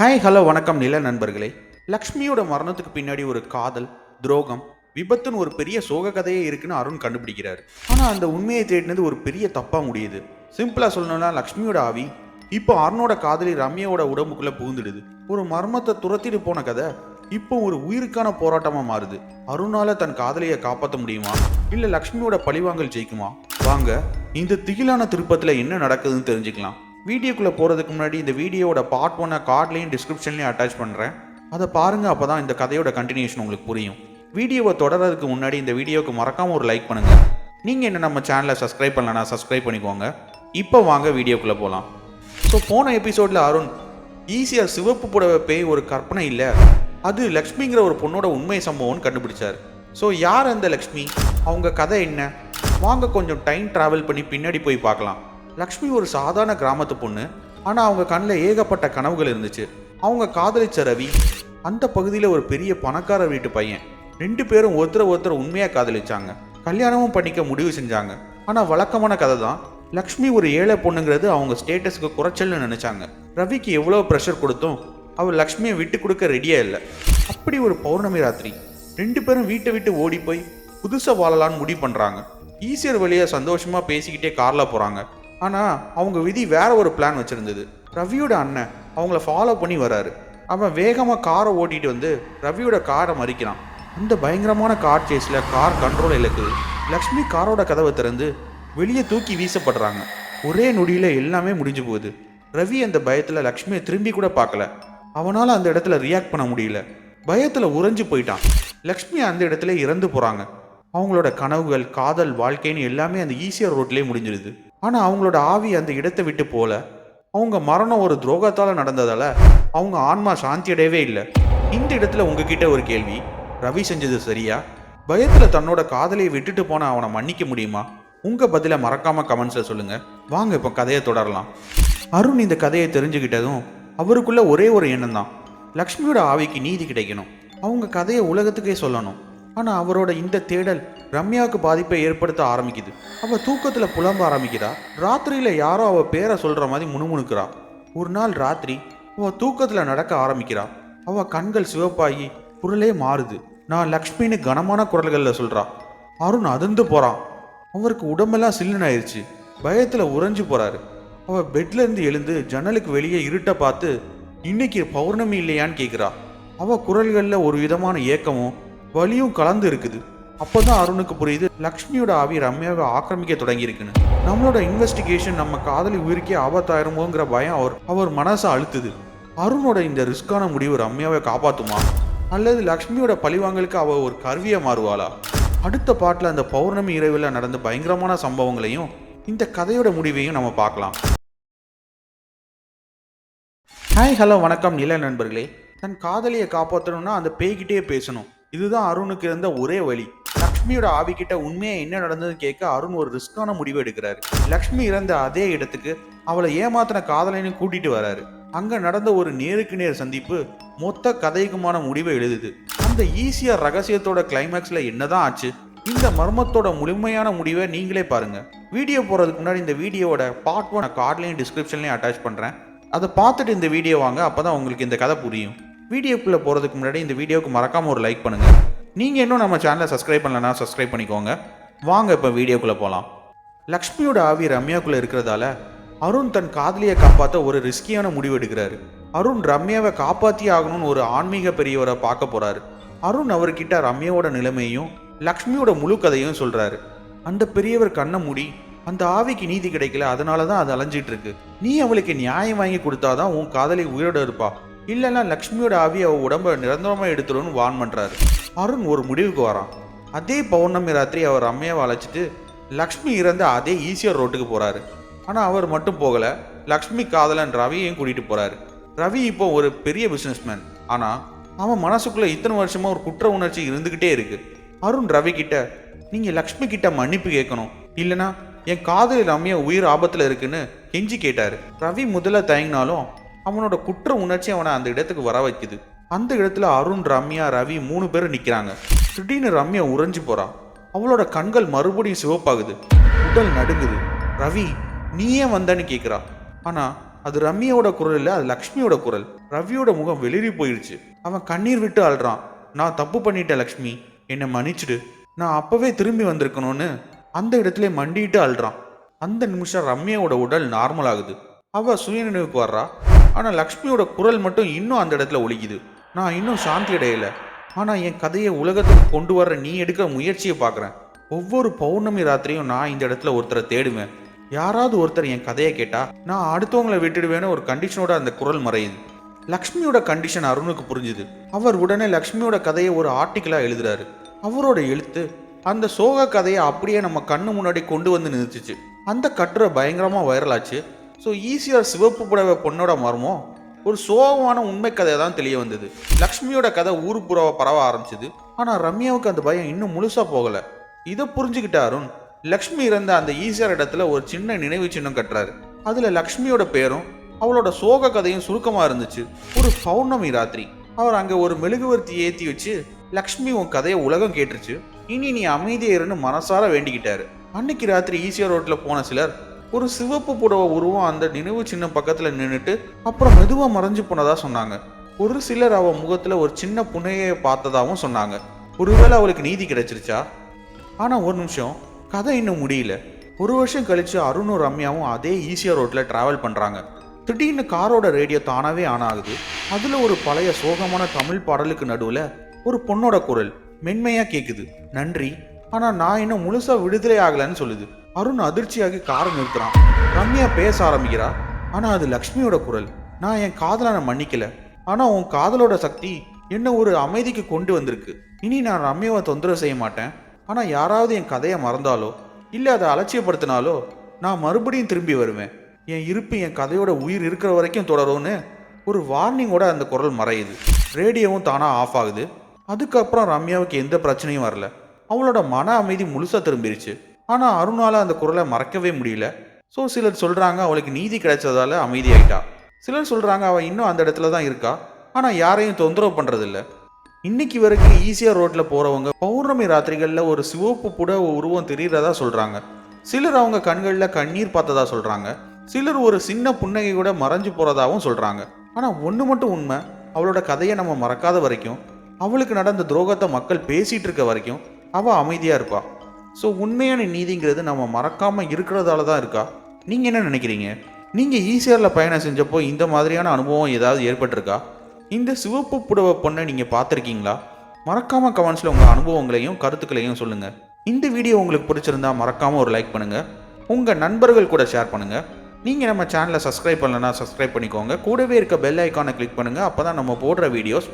Hi hello வணக்கம் நில நண்பர்களே. லக்ஷ்மியோட மரணத்துக்கு பின்னாடி ஒரு காதல் துரோகம் விபத்துன்னு ஒரு பெரிய சோக கதையே இருக்குன்னு அருண் கண்டுபிடிக்கிறாரு. ஆனால் அந்த உண்மையை தேடினது ஒரு பெரிய தப்பாக முடியுது. சிம்பிளாக சொல்லணும்னா லக்ஷ்மியோட ஆவி இப்போ அருணோட காதலி ரம்யாவோட உடம்புக்குள்ளே புகுந்துடுது. ஒரு மர்மத்தை துரத்திட்டு போன கதை இப்போ ஒரு உயிருக்கான போராட்டமாக மாறுது. அருணால தன் காதலியை காப்பாற்ற முடியுமா? இல்லை லக்ஷ்மியோட பழிவாங்கல் ஜெயிக்குமா? வாங்க இந்த திகிலான திருப்பத்தில் என்ன நடக்குதுன்னு தெரிஞ்சுக்கலாம். வீடியோக்குள்ளே போகிறதுக்கு முன்னாடி இந்த வீடியோவோட பார்ட் ஒன்னை கார்ட்லேயும் டிஸ்கிரிப்ஷன்லேயும் அட்டாச் பண்ணுறேன் அதை பாருங்கள் அப்போ தான் இந்த கதையோட கண்டினியூஷன் உங்களுக்கு புரியும். வீடியோவை தொடர்றதுக்கு முன்னாடி இந்த வீடியோவுக்கு மறக்காமல் ஒரு லைக் பண்ணுங்கள் நீங்கள் என்ன நம்ம சேனலை சப்ஸ்கிரைப் பண்ணலனா சப்ஸ்கிரைப் பண்ணிக்கோங்க. இப்போ வாங்க வீடியோக்குள்ளே போகலாம் ஸோ போன எபிசோடில் அருண் ஈஸியாக சிவப்பு புடவை பேய் ஒரு கற்பனை இல்லை. அது லக்ஷ்மிங்கிற ஒரு பொண்ணோட உண்மை சம்பவம்னு கண்டுபிடிச்சார். ஸோ யார் அந்த லக்ஷ்மி? அவங்க கதை என்ன? வாங்க கொஞ்சம் டைம் ட்ராவல் பண்ணி பின்னாடி போய் பார்க்கலாம். லக்ஷ்மி ஒரு சாதாரண கிராமத்து பொண்ணு. ஆனால் அவங்க கண்ணில் ஏகப்பட்ட கனவுகள் இருந்துச்சு. அவங்க காதலிச்ச ரவி அந்த பகுதியில் ஒரு பெரிய பணக்கார வீட்டு பையன். ரெண்டு பேரும் ஒருத்தரை ஒருத்தர் உண்மையாக காதலிச்சாங்க. கல்யாணமும் பண்ணிக்க முடிவு செஞ்சாங்க. ஆனால் வழக்கமான கதை தான் லக்ஷ்மி ஒரு ஏழை பொண்ணுங்கிறது அவங்க ஸ்டேட்டஸ்க்கு குறைச்சல்னு நினச்சாங்க. ரவிக்கு எவ்வளோ ப்ரெஷர் கொடுத்தும் அவர் லக்ஷ்மியை விட்டு கொடுக்க ரெடியாக இல்லை. அப்படி ஒரு பௌர்ணமி ராத்திரி ரெண்டு பேரும் வீட்டை விட்டு ஓடி போய் புதுசாக வாழலாம்னு முடிவு பண்ணுறாங்க ஈஸியர் வழியாக சந்தோஷமாக பேசிக்கிட்டே காரில் போகிறாங்க ஆனால் அவங்க விதி வேற ஒரு பிளான் வச்சுருந்தது. ரவியோட அண்ணன் அவங்கள ஃபாலோ பண்ணி வராரு. அவன் வேகமாக காரை ஓட்டிட்டு வந்து ரவியோட காரை மறிக்கிறான். அந்த பயங்கரமான கார் சேஸில் கார் கண்ட்ரோல் இழக்குது. லக்ஷ்மி காரோட கதவை திறந்து வெளியே தூக்கி வீசப்படுறாங்க. ஒரே நொடியில் எல்லாமே முடிஞ்சு போகுது. ரவி அந்த பயத்தில் லக்ஷ்மியை திரும்பி கூட பார்க்கல. அவனால் அந்த இடத்துல ரியாக்ட் பண்ண முடியல. பயத்தில் உறைஞ்சு போயிட்டான். லக்ஷ்மி அந்த இடத்துல இறந்து போகிறாங்க அவங்களோட கனவுகள் காதல் வாழ்க்கைன்னு எல்லாமே அந்த ஈஸியர் ரோட்லேயே முடிஞ்சிருது. ஆனால் அவங்களோட ஆவி அந்த இடத்தை விட்டு போல. அவங்க மரணம் ஒரு துரோகத்தால் நடந்ததால் அவங்க ஆன்மா சாந்தி அடையவே இல்லை. இந்த இடத்துல உங்ககிட்ட ஒரு கேள்வி. ரவி செஞ்சது சரியா? பயத்தில் தன்னோட காதலியை விட்டுட்டு போன அவனை மன்னிக்க முடியுமா? உங்கள் பதிலை மறக்காமல் கமெண்ட்ஸில் சொல்லுங்கள் வாங்க இப்போ கதையை தொடரலாம். அருண் இந்த கதையை தெரிஞ்சுக்கிட்டதும் அவருக்குள்ள ஒரே ஒரு எண்ணம் தான். லக்ஷ்மியோட ஆவிக்கு நீதி கிடைக்கணும். அவங்க கதையை உலகத்துக்கே சொல்லணும். ஆனால் அவரோட இந்த தேடல் ரம்யாவுக்கு பாதிப்பை ஏற்படுத்த ஆரம்பிக்குது. அவள் தூக்கத்தில் புலம்ப ஆரம்பிக்கிறா. ராத்திரியில் யாரோ அவள் பேரை சொல்கிற மாதிரி முணுமுணுக்கிறா. ஒரு நாள் ராத்திரி அவள் தூக்கத்தில் நடக்க ஆரம்பிக்கிறா. அவள் கண்கள் சிவப்பாகி குரலே மாறுது. நான் லக்ஷ்மின்னு கனமான குரல்களில் சொல்றா. அருண் அதிர்ந்து போகிறான் அவருக்கு உடம்பெல்லாம் சில்லுன்னு ஆயிடுச்சு பயத்தில் உறைஞ்சு போகிறாரு அவள் பெட்லேருந்து எழுந்து ஜன்னலுக்கு வெளியே இருட்ட பார்த்து இன்னைக்கு பௌர்ணமி இல்லையான்னு கேட்குறா அவள் குரல்களில் ஒரு விதமான ஏக்கமும் வலியும் கலந்து இருக்குது. அப்போதான் அருணுக்கு புரியுது லக்ஷ்மியோட ஆவி ரம்யாவை ஆக்கிரமிக்க தொடங்கியிருக்குன்னு. நம்மளோட இன்வெஸ்டிகேஷன் நம்ம காதலி உயிருக்கே ஆபத்தாயிருமோங்கிற பயம் அவர் அவர் மனசை அழுத்துது. அருணோட இந்த ரிஸ்கான முடிவு ரம்யாவை காப்பாத்துமா? அல்லது லக்ஷ்மியோட பழிவாங்கலுக்கு அவ ஒரு கருவியை மாறுவாளா? அடுத்த பாட்டில் அந்த பௌர்ணமி இரவில் நடந்த பயங்கரமான சம்பவங்களையும் இந்த கதையோட முடிவையும் நம்ம பார்க்கலாம். ஹாய் ஹலோ வணக்கம் நில நண்பர்களே. தன் காதலியை காப்பாற்றணும்னா அந்த பேய்கிட்டே பேசணும். இதுதான் அருணுக்கு இருந்த ஒரே வழி. லக்ஷ்மியோட ஆவிக்கிட்ட உண்மையா என்ன நடந்ததுன்னு கேட்க அருண் ஒரு ரிஸ்கான முடிவு எடுக்கிறாரு. லக்ஷ்மி இறந்த அதே இடத்துக்கு அவளை ஏமாத்தின காதலையும் கூட்டிட்டு வராரு. அங்க நடந்த ஒரு நேருக்கு நேர் சந்திப்பு மொத்த கதைக்குமான முடிவை எழுதுது. அந்த ஈஸியா ரகசியத்தோட கிளைமேக்ஸ்ல என்னதான் ஆச்சு இந்த மர்மத்தோட முழுமையான முடிவை நீங்களே பாருங்க. வீடியோ போறதுக்கு முன்னாடி இந்த வீடியோவோட பார்ட் ஒன் கார்ட்லையும் டிஸ்கிரிப்ஷன்லையும் அட்டாச் பண்றேன். அதை பார்த்துட்டு இந்த வீடியோ வாங்க அப்பதான் உங்களுக்கு இந்த கதை புரியும். வீடியோக்குள்ளே போகிறதுக்கு முன்னாடி இந்த வீடியோக்கு மறக்காமல் ஒரு லைக் பண்ணுங்கள் நீங்கள் இன்னும் நம்ம சேனலை சப்ஸ்கிரைப் பண்ணலன்னா சப்ஸ்கிரைப் பண்ணிக்கோங்க. வாங்க இப்போ வீடியோக்குள்ளே போகலாம் லக்ஷ்மியோட ஆவி ரம்யாக்குள்ளே இருக்கிறதால அருண் தன் காதலியை காப்பாற்ற ஒரு ரிஸ்கியான முடிவு எடுக்கிறாரு. அருண் ரம்யாவை காப்பாற்றி ஆகணும்னு ஒரு ஆன்மீக பெரியவரை பார்க்க போகிறாரு அருண் அவர்கிட்ட ரம்யாவோட நிலைமையும் லக்ஷ்மியோட முழு கதையும் சொல்கிறாரு அந்த பெரியவர் கண்ணை மூடி அந்த ஆவிக்கு நீதி கிடைக்கல அதனால தான் அது அலைஞ்சிட்டு இருக்கு. நீ அவளுக்கு நியாயம் வாங்கி கொடுத்தாதான் உன் காதலி உயிரோட இருப்பா. இல்லைன்னா லக்ஷ்மியோட ஆவி அவ உடம்ப நிரந்தரமாக எடுத்துருன்னு வான் பண்ணுறாரு அருண் ஒரு முடிவுக்கு வரான். அதே பௌர்ணமி ராத்திரி அவர் அம்மையாக அழைச்சிட்டு லக்ஷ்மி இறந்த அதே ஈஸியர் ரோட்டுக்கு போகிறாரு ஆனால் அவர் மட்டும் போகலை. லக்ஷ்மி காதலன் ரவியையும் கூட்டிகிட்டு போகிறாரு ரவி இப்போ ஒரு பெரிய பிஸ்னஸ்மேன் ஆனால் அவன் மனசுக்குள்ளே இத்தனை வருஷமாக ஒரு குற்ற உணர்ச்சி இருந்துக்கிட்டே இருக்குது அருண் ரவி கிட்ட நீங்கள் லக்ஷ்மி கிட்ட மன்னிப்பு கேட்கணும். இல்லைனா என் காதலி ரம்யா உயிர் ஆபத்தில் இருக்குன்னு கெஞ்சி கேட்டார். ரவி முதல்ல தயங்கினாலும் அவனோட குற்ற உணர்ச்சி அவனை அந்த இடத்துக்கு வர வைக்குது. அந்த இடத்துல அருண் ரம்யா ரவி மூணு பேரும் நிற்கிறாங்க திடீர்னு ரம்யா உறைஞ்சு போறா. அவளோட கண்கள் மறுபடியும் சிவப்பாகுது. உடல் நடுங்குது. ரவி நீ ஏன் வந்தன்னு கேட்குறா ஆனால் அது ரம்யாவோட குரல் இல்லை அது லக்ஷ்மியோட குரல். ரவியோட முகம் வெளிரி போயிடுச்சு அவன் கண்ணீர் விட்டு அழுறான். நான் தப்பு பண்ணிட்டேன் லக்ஷ்மி. என்னை மன்னிச்சிடு. நான் அப்போவே திரும்பி வந்திருக்கணும்னு. அந்த இடத்துல மண்டிட்டு அழுறான். அந்த நிமிஷம் ரம்யாவோட உடல் நார்மல் ஆகுது. அவள் சுயநினைவுக்கு வர்றா. ஆனால் லக்ஷ்மியோட குரல் மட்டும் இன்னும் அந்த இடத்துல ஒழிக்குது நான் இன்னும் சாந்தி அடையலை. ஆனால் என் கதையை உலகத்துக்கு கொண்டு வர்ற நீ எடுக்கிற முயற்சியை பார்க்குறேன். ஒவ்வொரு பௌர்ணமி ராத்திரியும் நான் இந்த இடத்துல ஒருத்தரை தேடுவேன். யாராவது ஒருத்தர் என் கதையை கேட்டால் நான் அடுத்தவங்களை விட்டுடுவேன்னு ஒரு கண்டிஷனோட அந்த குரல் மறையுது. லக்ஷ்மியோட கண்டிஷன் அருணுக்கு புரிஞ்சுது. அவர் உடனே லக்ஷ்மியோட கதையை ஒரு ஆர்டிக்கிளா எழுதுறாரு. அவரோட எழுத்து அந்த சோக கதையை அப்படியே நம்ம கண்ணு முன்னாடி கொண்டு வந்து நிறுத்துச்சு. அந்த கட்டுரை பயங்கரமாக வைரலாச்சு ஸோ ஈஸியாக சிவப்பு புடவை பொண்ணோட மர்மம். ஒரு சோகமான உண்மை கதை தான் தெரிய வந்தது. லக்ஷ்மியோட கதை ஊர் புறவை பரவ ஆரம்பிச்சது. ஆனால் ரம்யாவுக்கு அந்த பயம் இன்னும் முழுசாக போகலை. இதை புரிஞ்சுக்கிட்ட அருண் லக்ஷ்மி இருந்த அந்த ஈஸியார் இடத்துல ஒரு சின்ன நினைவு சின்னம் கட்டுறாரு. அதில் லக்ஷ்மியோட பேரும் அவளோட சோக கதையும் சுருக்கமாக இருந்துச்சு. ஒரு பௌர்ணமி ராத்திரி அவர் அங்கே ஒரு மெழுகுவர்த்தி ஏற்றி வச்சு லக்ஷ்மி உன் கதையை உலகம் கேட்டுருச்சு. இனி நீ அமைதியா இருன்னு மனசார வேண்டிக்கிட்டாரு. அன்னைக்கு ராத்திரி ஈசிஆர் ரோட்டில் போன சிலர் ஒரு சிவப்பு புடவை உருவம் அந்த நினைவு சின்ன பக்கத்தில் நின்றுட்டு அப்புறம் மெதுவாக மறைஞ்சு போனதாக சொன்னாங்க. ஒரு சிலர் அவள் முகத்தில் ஒரு சின்ன புனையை பார்த்ததாகவும் சொன்னாங்க. ஒருவேளை அவளுக்கு நீதி கிடைச்சிருச்சா? ஆனால் ஒரு நிமிஷம் கதை இன்னும் முடியல. ஒரு வருஷம் கழித்து அருணும் ரம்யாவும் அதே ஈசியா ரோட்டில் ட்ராவல் பண்ணுறாங்க திடீர்னு காரோட ரேடியோ தானாகவே ஆன் ஆகுது. அதில் ஒரு பழைய சோகமான தமிழ் பாடலுக்கு நடுவில் ஒரு பொண்ணோட குரல் மென்மையாக கேட்குது நன்றி. ஆனால் நான் இன்னும் முழுசாக விடுதலை ஆகலைன்னு சொல்லுது. அருண் அதிர்ச்சியாகி காரை நிறுத்துறான். ரம்யா பேச ஆரம்பிக்கிறா. ஆனா அது லக்ஷ்மியோட குரல். நான் என் காதலான மன்னிக்கல. ஆனா உன் காதலோட சக்தி என்ன ஒரு அமைதிக்கு கொண்டு வந்திருக்கு. இனி நான் ரம்யாவை தொந்தரவு செய்ய மாட்டேன். ஆனா யாராவது என் கதையை மறந்தாலோ இல்ல அதை அலட்சியப்படுத்தினாலோ நான் மறுபடியும் திரும்பி வருவேன். என் இருப்பு என் கதையோட உயிர் இருக்கிற வரைக்கும் தொடரும்னு ஒரு வார்னிங்கோட அந்த குரல் மறையுது. ரேடியோவும் தானா ஆஃப் ஆகுது. அதுக்கப்புறம் ரம்யாவுக்கு எந்த பிரச்சனையும் வரல. அவளோட மன அமைதி முழுசா திரும்பிருச்சு. ஆனால் அருணால் அந்த குரலை மறக்கவே முடியல. ஸோ சிலர் சொல்கிறாங்க அவளுக்கு நீதி கிடைச்சதால அமைதியாயிட்டா. சிலர் சொல்கிறாங்க அவள் இன்னும் அந்த இடத்துல தான் இருக்கா? ஆனால் யாரையும் தொந்தரவு பண்ணுறதில்ல இன்னைக்கு வரைக்கும் ஈஸியாக ரோட்டில் போகிறவங்க பௌர்ணமி ராத்திரிகளில் ஒரு சிவப்பு கூட உருவம் தெரிகிறதா சொல்கிறாங்க சிலர் அவங்க கண்களில் கண்ணீர் பார்த்ததா சொல்கிறாங்க சிலர் ஒரு சின்ன புன்னகை கூட மறைஞ்சு போகிறதாகவும் சொல்கிறாங்க ஆனால் ஒன்று மட்டும் உண்மை அவளோட கதையை நம்ம மறக்காத வரைக்கும் அவளுக்கு நடந்த துரோகத்தை மக்கள் பேசிகிட்டு இருக்க வரைக்கும் அவள் அமைதியாக இருப்பாள் ஸோ உண்மையான நீதிங்கிறது நம்ம மறக்காமல் இருக்கிறதால தான் இருக்கா? நீங்கள் என்ன நினைக்கிறீங்க? நீங்கள் ஈசிஆரில் பயணம் செஞ்சப்போ இந்த மாதிரியான அனுபவம் ஏதாவது ஏற்பட்டிருக்கா? இந்த சிவப்பு புடவை பொண்ணை நீங்கள் பார்த்துருக்கீங்களா? மறக்காமல் கமெண்ட்ஸில் உங்கள் அனுபவங்களையும் கருத்துக்களையும் சொல்லுங்கள் இந்த வீடியோ உங்களுக்கு பிடிச்சிருந்தா மறக்காமல் ஒரு லைக் பண்ணுங்கள் உங்கள் நண்பர்கள் கூட ஷேர் பண்ணுங்கள் நீங்கள் நம்ம சேனலை சப்ஸ்கிரைப் பண்ணலன்னா சப்ஸ்கிரைப் பண்ணிக்கோங்க. கூடவே இருக்க பெல் ஐக்கானை கிளிக் அப்போ தான் நம்ம போடுற வீடியோஸ்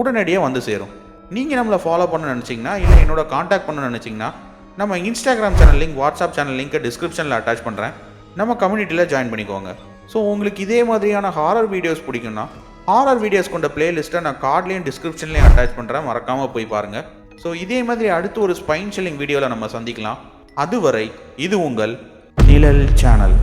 உடனடியாக வந்து சேரும். நீங்கள் நம்மளை ஃபாலோ பண்ண நினச்சிங்கன்னா இல்லை என்னோட காண்டாக்ட் பண்ண நினச்சிங்கன்னா நம்ம Instagram channel link WhatsApp channel லிங்க்கை டிஸ்கிரிப்ஷனில் அட்டாச் பண்ணுறேன் நம்ம கம்யூனிட்டியில் ஜாயின் பண்ணிக்கோங்க. ஸோ உங்களுக்கு இதே மாதிரியான ஹாரர் வீடியோஸ் பிடிக்கும்னா ஹாரர் வீடியோஸ் கொண்ட பிளேலிஸ்ட்டை நான் கார்ட்லேயும் டிஸ்கிரிப்ஷன்லேயும் அட்டாச் பண்ணுறேன் மறக்காமல் போய் பாருங்கள் ஸோ இதே மாதிரி அடுத்து ஒரு ஸ்பைன் ஷெல்லிங் வீடியோவில் நம்ம சந்திக்கலாம். அதுவரை இது உங்கள் நிழல் சேனல்